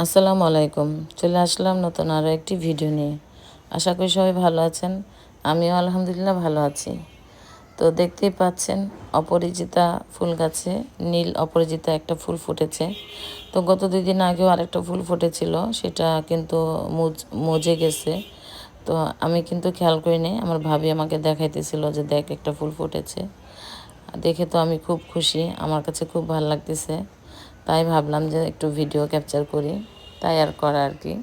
আসসালামু আলাইকুম। চলে আসলাম নতুন আরও একটি ভিডিও নিয়ে। আশা করি সবাই ভালো আছেন। আমিও আলহামদুলিল্লাহ ভালো আছি। তো দেখতেই পাচ্ছেন, অপরিচিতা ফুল গাছে, নীল অপরাজিতা একটা ফুল ফুটেছে। তো গত দুই দিন আগেও আরেকটা ফুল ফুটেছিল, সেটা কিন্তু মুজ- গেছে। তো আমি কিন্তু খেয়াল করিনি, আমার ভাবি আমাকে দেখাইতেছিল যে দেখ একটা ফুল ফুটেছে। দেখে তো আমি খুব খুশি, আমার কাছে খুব ভালো লাগতেছে। তাই ভাবলাম যে একটু ভিডিও ক্যাপচার করি, তাই আর করা আর কি।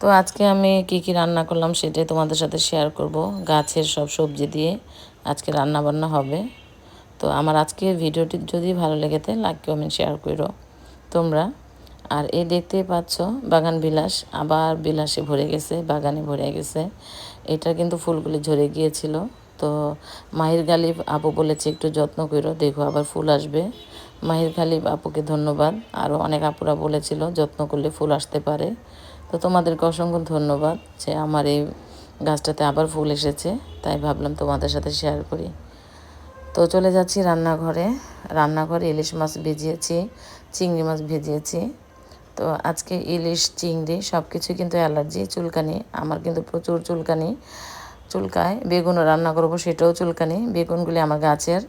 তো আজকে আমি কি কি রান্না করলাম সেটাই তোমাদের সাথে শেয়ার করব, গাছের সব সবজি দিয়ে আজকে রান্না বান্না হবে। তো আমার আজকে ভিডিওটি যদি ভালো লেগেতে লাইক কমেন্ট শেয়ার করো তোমরা। আর এই দেখতেই পাচ্ছ, বাগান বিলাস, আবার বিলাসে ভরে গেছে, বাগানে ভরে গেছে। এটা কিন্তু ফুলগুলি ঝরে গিয়েছিল। তো মাহির গালিব আপু বলেছে, একটু যত্ন করো, দেখো আবার ফুল আসবে। মাহির গালিব আপুকে ধন্যবাদ। আরও অনেক আপুরা বলেছিল যত্ন করলে ফুল আসতে পারে। তো তোমাদেরকে অসংখ্য ধন্যবাদ যে আমার এই গাছটাতে আবার ফুল এসেছে, তাই ভাবলাম তোমাদের সাথে শেয়ার করি। তো চলে যাচ্ছি রান্নাঘরে। রান্নাঘরে ইলিশ মাছ ভেজিয়েছি, চিংড়ি মাছ ভেজিয়েছি। তো আজকে ইলিশ, চিংড়ি সব কিছু কিন্তু অ্যালার্জি, চুলকানি। আমার কিন্তু প্রচুর চুলকানি। চুলকায় বেগুনও রান্না করব, সেটাও চুলকানি। বেগুনগুলি আমার গাছের।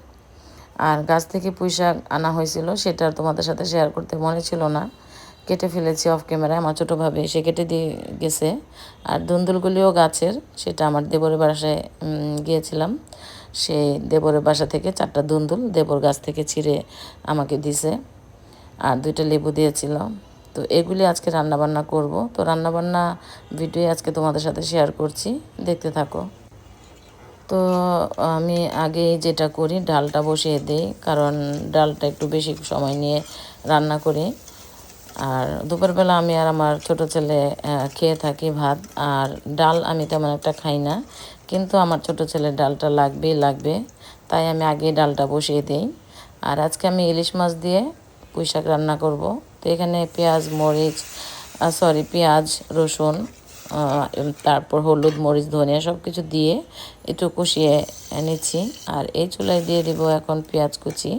আর গাছ থেকে শাক আনা হয়েছিল, সেটা তোমাদের সাথে শেয়ার করতে মনে ছিল না। কেটে ফেলেছি অফ ক্যামেরায় আমার ছোটোভাবে সে কেটে দিয়ে গেছে। আর ধুন্দুলগুলিও গাছের, সেটা আমার দেবরের বাসায় গিয়েছিলাম। সেই দেবরের বাসা থেকে চারটা ধুন্দুল দেবর গাছ থেকে ছিঁড়ে আমাকে দিছে। আর দুইটা লেবু দিয়েছিল। তো এগুলি আজকে রান্নাবান্না করব। তো রান্নাবান্না ভিডিও আজকে তোমাদের সাথে শেয়ার করছি। দেখতে থাকো। তো আমি আগে যেটা করি, ডালটা বসিয়ে দিই, কারণ ডালটা একটু বেশি সময় নিয়ে রান্না করি। আর দুপুরবেলা আমি আর আমার ছোট ছেলে খেয়ে থাকি ভাত, আর ডাল আমি তেমন একটা খাই না, কিন্তু আমার ছোট ছেলে ডালটা লাগবেই লাগবে, তাই আমি আগে ডালটা বসিয়ে দিই। আর আজকে আমি ইলিশ মাছ দিয়ে পুঁই শাক রান্না করব। তো এখানে পেঁয়াজ, মরিচ সরি পেঁয়াজ, রসুন তারপর হলুদ, মরিচ, ধনিয়া সব কিছু দিয়ে একটু কষিয়ে নিচ্ছি আর এই চুলায় দিয়ে দিব এখন পেঁয়াজ কুচি।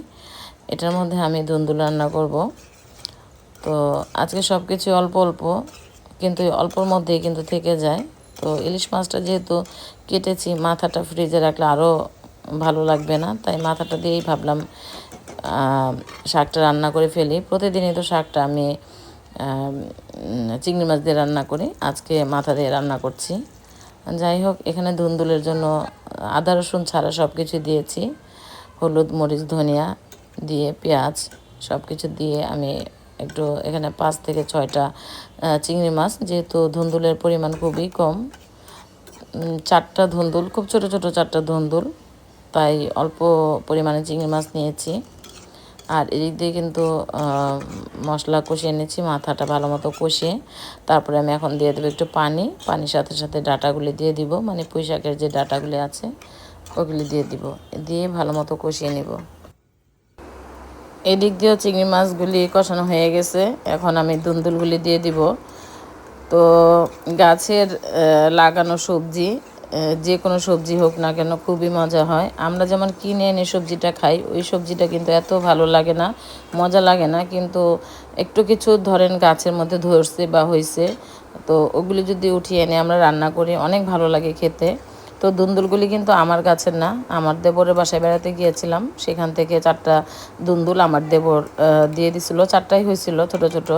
এটার মধ্যে আমি ধুন্দুল রান্না করব। তো আজকে সব কিছু অল্প অল্প, কিন্তু অল্পর মধ্যেই কিন্তু থেকে যায়। তো ইলিশ মাছটা যেহেতু কেটেছি, মাথাটা ফ্রিজে রাখলে আরও ভালো লাগবে না। তাই মাথাটা দিয়েই ভাবলাম শাকটা রান্না করে ফেলি। প্রতিদিনই তো শাকটা আমি চিংড়ি মাছ দিয়ে রান্না করি। আজকে মাথা দিয়ে রান্না করছি। যাই হোক, এখানে ধুন্দুলের জন্য আদা, রসুন ছাড়া সব কিছু দিয়েছি। হলুদ, মরিচ, ধনিয়া দিয়ে পেঁয়াজ সব কিছু দিয়ে আমি একটু এখানে পাঁচ থেকে ছয়টা চিংড়ি মাছ। যেহেতু ধুন্দুলের পরিমাণ খুবই কম চারটা ধুন্দুল, খুব ছোট ছোট চারটা ধুন্দুল, তাই অল্প পরিমাণে চিংড়ি মাছ নিয়েছি। আর এদিক দিয়ে কিন্তু মশলা কষিয়ে নিয়েছি মাথাটা ভালো মতো কষিয়ে। তারপরে আমি এখন দিয়ে দেবো একটু পানি। পানির সাথে সাথে ডাটাগুলি দিয়ে দিব। মানে পুঁই শাকের যে ডাটাগুলি আছে, ওগুলি দিয়ে দিব। দিয়ে ভালো মতো কষিয়ে নিব। এদিক দিয়েও চিংড়ি মাছগুলি কষানো হয়ে গেছে। এখন আমি দুন্দুলগুলি দিয়ে দিব। তো গাছের লাগানো সবজি যে কোনো সবজি হোক না কেন খুবই মজা হয়। আমরা যেমন কিনে এনে সবজিটা খাই, ওই সবজিটা কিন্তু এত ভালো লাগে না, মজা লাগে না। কিন্তু একটু কিছু ধরেন গাছের মধ্যে ধরছে বা হয়েছে তো ওগুলি যদি উঠিয়ে এনে আমরা রান্না করি, অনেক ভালো লাগে খেতে। তো দুন্দুলগুলি কিন্তু আমার গাছের না, আমার দেবরের বাসায় বেড়াতে গিয়েছিলাম, সেখান থেকে চারটা দুন্দুল আমার দেবর দিয়ে দিছিল। চারটাই হয়েছিল ছোট ছোট।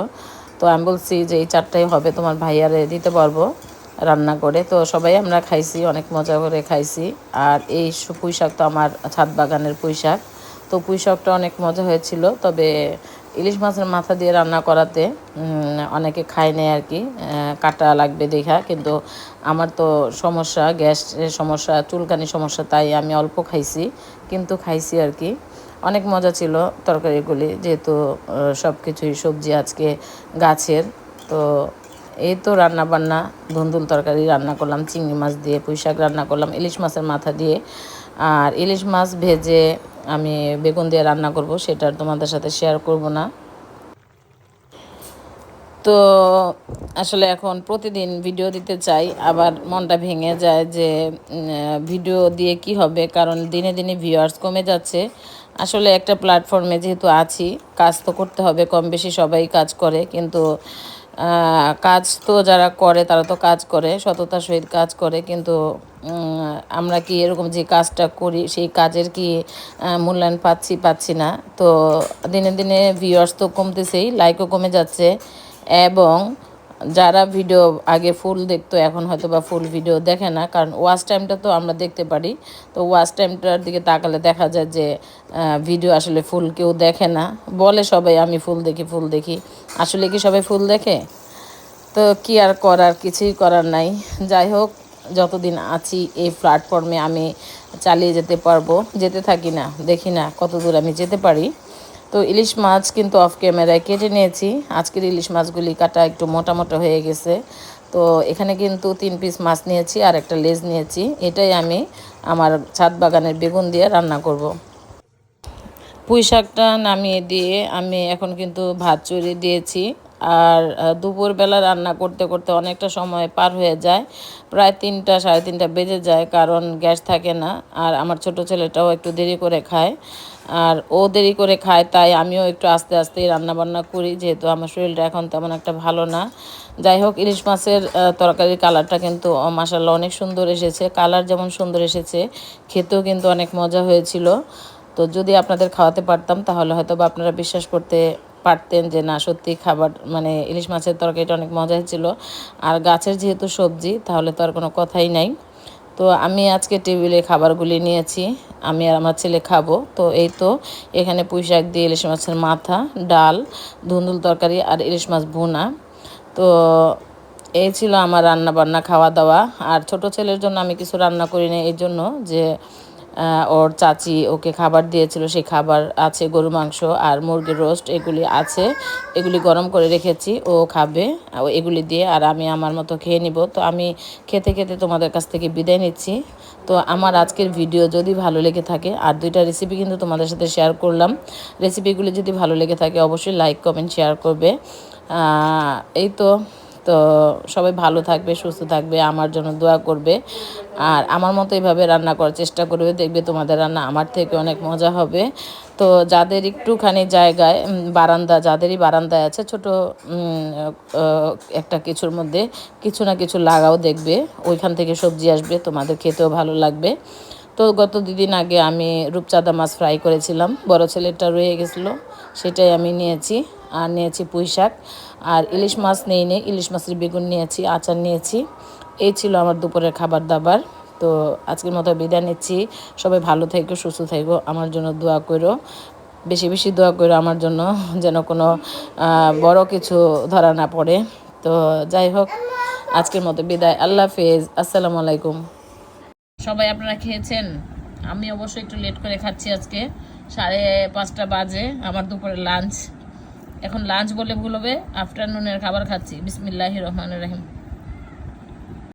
তো আমি বলছি যে এই চারটাই হবে, তোমার ভাইয়ারে দিতে পারব। রান্না করে। তো সবাই আমরা খাইছি, অনেক মজা করে খাইছি। আর এই পুঁই শাক তো আমার ছাদ বাগানের পুঁই শাক তো পুঁই শাকটা অনেক মজা হয়েছিল। তবে ইলিশ মাছের মাথা দিয়ে রান্না করাতে অনেকে খায় নেয় আর কি। কাটা লাগবে দেখা। কিন্তু আমার তো সমস্যা, গ্যাসের সমস্যা, চুলকানি সমস্যা, তাই আমি অল্প খাইছি। কিন্তু খাইছি আর কি। অনেক মজা ছিল তরকারিগুলি। যেহেতু সব কিছুই সবজি আজকে গাছের। তো এই তো রান্না বান্না, ধুন্দুল তরকারি রান্না করলাম, চিংড়ি মাছ দিয়ে, পুঁই শাক রান্না করলাম, ইলিশ মাছের মাথা দিয়ে। আর ইলিশ মাছ ভেজে আমি বেগুন দিয়ে রান্না করব, সেটা তোমাদের সাথে শেয়ার করব না। তো আসলে এখন প্রতিদিন ভিডিও দিতে চাই, আবার মনটা ভেঙে যায় যে ভিডিও দিয়ে কি হবে, কারণ দিনে দিনে ভিউয়ার্স কমে যাচ্ছে। আসলে একটা প্ল্যাটফর্মে যেহেতু আছি, কাজ তো করতে হবে কম বেশি সবাই কাজ করে, কিন্তু কাজ তো যারা করে, তারা তো কাজ করে, সততার সহিত কাজ করে, কিন্তু আমরা কি এরকম যে কাজটা করি, সেই কাজের কি মূল্যায়ন পাচ্ছি পাচ্ছি না। তো দিনে দিনে ভিউয়ার্স তো কমতেছেই লাইকও কমে যাচ্ছে। এবং যারা ভিডিও আগে ফুল দেখতো, এখন হয়তো বা ফুল ভিডিও দেখে না। কারণ ওয়াচ টাইমটা তো আমরা দেখতে পারি। তো ওয়াচ টাইমটার দিকে তাকালে দেখা যায় যে ভিডিও আসলে ফুল কেউ দেখে না। বলে সবাই, আমি ফুল দেখি ফুল দেখি। আসলে কি সবাই ফুল দেখে? তো কি আর করার? কিছুই করার নাই। যাই হোক, যতদিন আছি এই প্ল্যাটফর্মে আমি চালিয়ে যেতে পারব। যেতে থাকি না, দেখি না কত দূর আমি যেতে পারি। তো ইলিশ মাছ কিন্তু অফ ক্যামেরায় কেটে নিয়েছি। আজকের ইলিশ মাছগুলি কাটা একটু মোটা মোটা হয়ে গেছে। তো এখানে কিন্তু তিন পিস মাছ নিয়েছি আর একটা লেজ নিয়েছি। এটাই আমি আমার ছাদ বাগানের বেগুন দিয়ে রান্না করব। পুঁই শাকটা নামিয়ে দিয়ে আমি এখন কিন্তু ভাত চড়িয়ে দিয়েছি। আর দুপুরবেলা রান্না করতে করতে অনেকটা সময় পার হয়ে যায়। প্রায় তিনটা, সাড়ে তিনটা বেজে যায়, কারণ গ্যাস থাকে না। আর আমার ছোট ছেলেটাও একটু দেরি করে খায়। আর ও দেরি করে খায়, তাই আমিও একটু আস্তে আস্তেই রান্না বান্না করি, যেহেতু আমার শরীরটা এখন তেমন একটা ভালো না। যাই হোক, ইলিশ মাছের তরকারির কালারটা কিন্তু মাসাল্লাহ অনেক সুন্দর এসেছে। কালার যেমন সুন্দর এসেছে, খেতেও কিন্তু অনেক মজা হয়েছিল। তো যদি আপনাদের খাওয়াতে পারতাম, তাহলে হয়তো বা আপনারা বিশ্বাস করতে পারতেন যে, না, সত্যি খাবার মানে ইলিশ মাছের তরকারিটা অনেক মজা ছিল। আর গাছের যেহেতু সবজি, তাহলে তো আর কোনো কথাই নাই। তো আমি আজকে টেবিলে খাবারগুলি নিয়েছি, আমি আর আমার ছেলে খাব। তো এই তো, এখানে পুঁই শাক দিয়ে ইলিশ মাছের মাথা, ডাল, ধুন্দুল তরকারি আর ইলিশ মাছ ভুনা। তো এই ছিল আমার রান্না বান্না খাওয়া দাওয়া। আর ছোট ছেলের জন্য আমি কিছু রান্না করি না এই জন্য যে ওর চাচি ওকে খাবার দিয়েছিল, সেই খাবার আছে গরু মাংস আর মুরগির রোস্ট, এগুলি আছে, এগুলি গরম করে রেখেছি, ও খাবে এগুলি দিয়ে, আর আমি আমার মতো খেয়ে নিব। তো আমি খেতে খেতে তোমাদের কাছ থেকে বিদায় নিচ্ছি। তো আমার আজকের ভিডিও যদি ভালো লেগে থাকে, আর দুইটা রেসিপি কিন্তু তোমাদের সাথে শেয়ার করলাম রেসিপিগুলি যদি ভালো লেগে থাকে, অবশ্যই লাইক কমেন্ট শেয়ার করবে। এই তো। তো সবাই ভালো থাকবে, সুস্থ থাকবে, আমার জন্য দোয়া করবে। আর আমার মতো এইভাবে রান্না করার চেষ্টা করবে, দেখবে তোমাদের রান্না আমার থেকে অনেক মজা হবে। তো যাদের একটুখানি জায়গায় বারান্দা, যাদেরই বারান্দায় আছে, ছোট একটা কিছুর মধ্যে কিছু না কিছু লাগাও, দেখবে। ওইখান থেকে সবজি আসবে, তোমাদের খেতেও ভালো লাগবে। তো গত দুদিন আগে আমি রূপচাঁদা মাছ ফ্রাই করেছিলাম, বড় ছেলেটা রয়ে গেছিল, সেটাই আমি নিয়েছি। আর নিয়েছি পুঁই শাক। আর ইলিশ মাছ নেই নেই ইলিশ মাছের বেগুন নিয়েছি, আচার নিয়েছি। এই ছিল আমার দুপুরের খাবার দাবার। তো আজকের মতো বিদায় নিচ্ছি। সবাই ভালো থেকো, সুস্থ থেকো, আমার জন্য দোয়া করো। বেশি বেশি দোয়া করো আমার জন্য, যেন কোনো বড় কিছু ধরা না পড়ে। তো যাই হোক, আজকের মতো বিদায়। আল্লাহ হাফেজ। আসসালামু আলাইকুম। সবাই আপনারা খেয়েছেন? আমি অবশ্যই একটু লেট করে খাচ্ছি আজকে। সাড়ে পাঁচটা বাজে, আমার দুপুরে লাঞ্চ এখন লাঞ্চ বলে ভুল হবে আফটারনুনের খাবার খাচ্ছি। বিসমিল্লাহ রহমান রহিম।